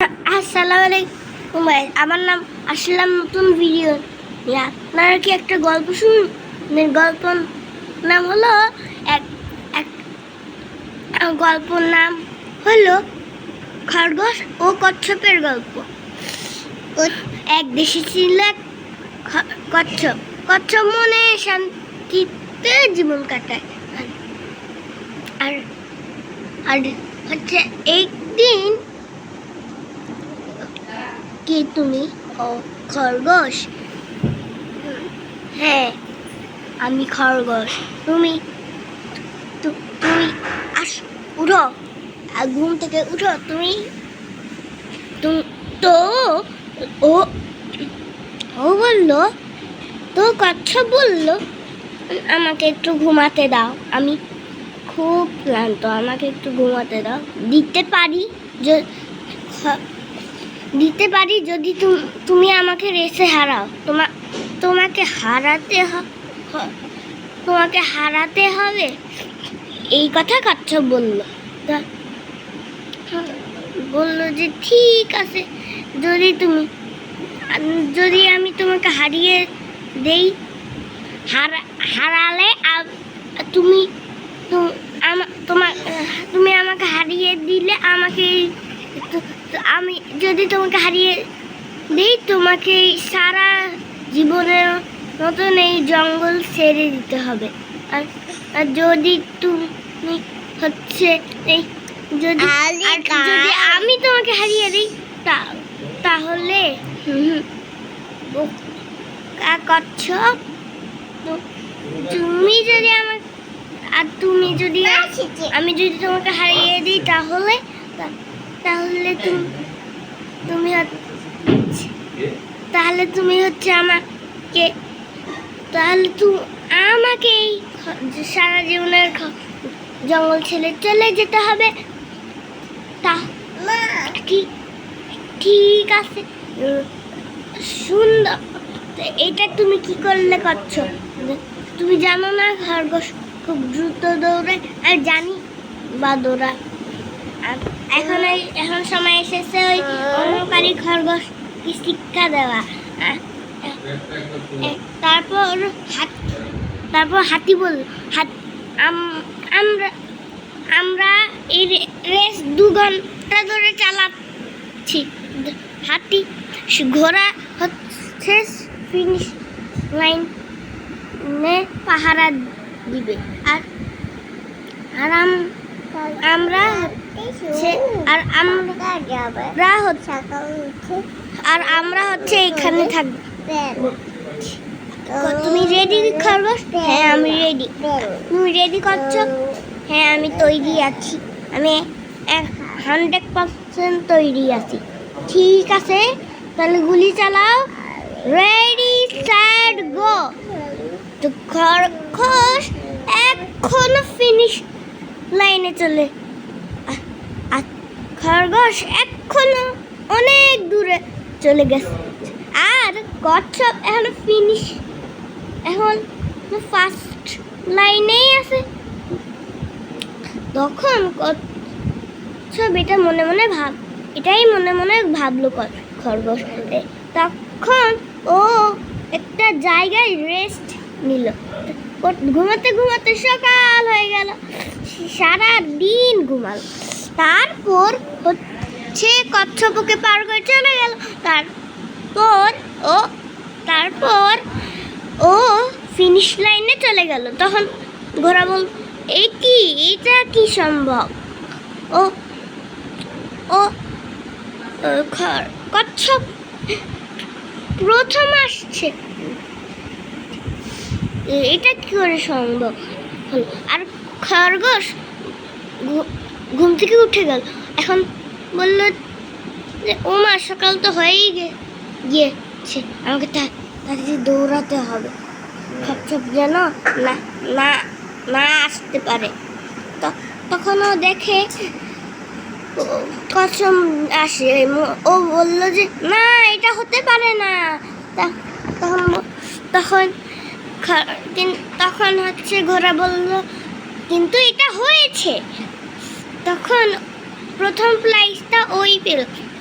আসসালামু আলাইকুম আমার নাম আসলাম নতুন ভিডিও আপনারা কি একটা গল্প শুনুন গল্প নাম হলো এক এক গল্পর নাম হলো খরগোশ ও কচ্ছপের গল্প। এক দেশে ছিল এক কচ্ছপ। কচ্ছপ মনে শান্তিতে জীবন কাটায়। আর আর হচ্ছে একদিন কি তুমি? ও, খরগোশ? হ্যাঁ আমি খরগোশ। তুমি তুমি, আস, উঠো। ঘুম থেকে উঠো, তুমি, তু- ও ও বলল, তো কথা বলল, আমাকে একটু ঘুমাতে দাও। আমি খুব ক্লান্ত, আমাকে একটু ঘুমাতে দাও। দিতে পারি? যে দিতে পারি যদি তুম- আমাকে রেসে হারাও। তোমা, তোমাকে হারাতে তোমাকে হারাতে হবে? এই কথা কচ্ছপ বলল। বলল যে ঠিক আছে, যদি তুমি যদি আমি তোমাকে হারিয়ে দেই, হারা, হারালে তুমি তোমার তুমি আমাকে হারিয়ে দিলে আমাকে আমি যদি তোমাকে হারিয়ে দিই তোমাকে সারা জীবনের মতন এই জঙ্গল ছেড়ে দিতে হবে। আর আর যদি তুমি হচ্ছে এই যদি যদি আমি তোমাকে হারিয়ে দিই তা তাহলে কচ্ছপ। তুমি যদি আমার আর তুমি যদি আমি যদি তোমাকে হারিয়ে দিই তাহলে তাহলে তুমি তুমি হচ্ছে তাহলে তুমি হচ্ছে আমাকে তাহলে তুমি আমাকে এই সারা জীবনের জঙ্গল ছেড়ে চলে যেতে হবে। তা ঠিক ঠিক আছে সুন্দর। এটা তুমি কি করলে করছ? তুমি জানো না খরগোশ খুব দ্রুত দৌড়ে আর জানি বা দৌড়া এখন এই এখন সময় এসেছে ওই অহংকারী খরগোশ শিক্ষা দেওয়া? তারপর হাত তারপর হাতি বল হাত আম- আমরা আমরা এই রেস দু ঘণ্টা ধরে চালাচ্ছি। হাতি ঘোড়া হচ্ছে ফিনিশ লাইন পাহারা দিবে। আর আর আম- আমরা আর আমরা হচ্ছে আর আমরা হচ্ছে এখানে থাকব। তুমি রেডি খরগোশ হ্যাঁ আমি রেডি তুমি রেডি করছ? হ্যাঁ আমি তৈরি আছি। আমি হান্ড্রেড পার্সেন্ট তৈরি আছি। ঠিক আছে? তাহলে গুলি চালাও। রেডি স্টার্ট গো তো খরগোশ এখনও লাইনে চলে। খরগোশ এখনও অনেক দূরে চলে গেছে। আর কচ্ছপ এখনও ফিনিশ এখন ফার্স্ট লাইনেই আছে। তখন কচ্ছপ এটা মনে মনে ভাব, এটাই মনে মনে ভাবলো খরগোশ। তখন ও একটা জায়গায় রেস্ট নিল। ঘুমাতে ঘুমাতে সকাল হয়ে গেল। সারা দিন ঘুমালো। তারপর হচ্ছে কচ্ছপকে পার করে চলে গেল। তারপর ও তারপর ও ফিনিশ লাইনে চলে গেল। তখন ঘোড়া বল, এই কি? এটা কি সম্ভব? ও ও কচ্ছপ প্রথম আসছে। এটা কি করে সম্ভব? আর খরগোশ ঘুম থেকে উঠে গেল। এখন বলল যে, ও মা, সকাল তো হয়েই গিয়েছে। আমাকে তাড়াতাড়ি দৌড়াতে হবে। খপছপ যেন না না না আসতে পারে। তো- তখন দেখে কসম আসে। ও বলল যে, না, এটা হতে পারে না। তখন তখন তখন হচ্ছে ঘোড়া বলল কিন্তু এটা হয়েছে। তখন প্রথম প্রাইজটা ওই পেল।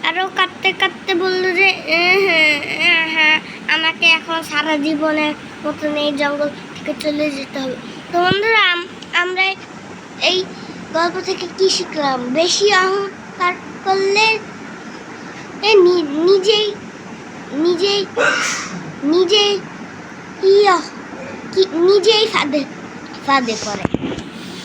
আরও কাঁদতে কাঁদতে বলল যে হ্যাঁ হ্যাঁ, হ্যাঁ আমাকে এখন সারা জীবনের মতন এই জঙ্গল থেকে চলে যেতে হবে। তো বন্ধুরা আমরা এই গল্প থেকে কি শিখলাম? বেশি অহংকার করলে নিজেই নিজেই নিজেই ইয়া নিজেই ফাঁদে ফাঁদে পড়ে।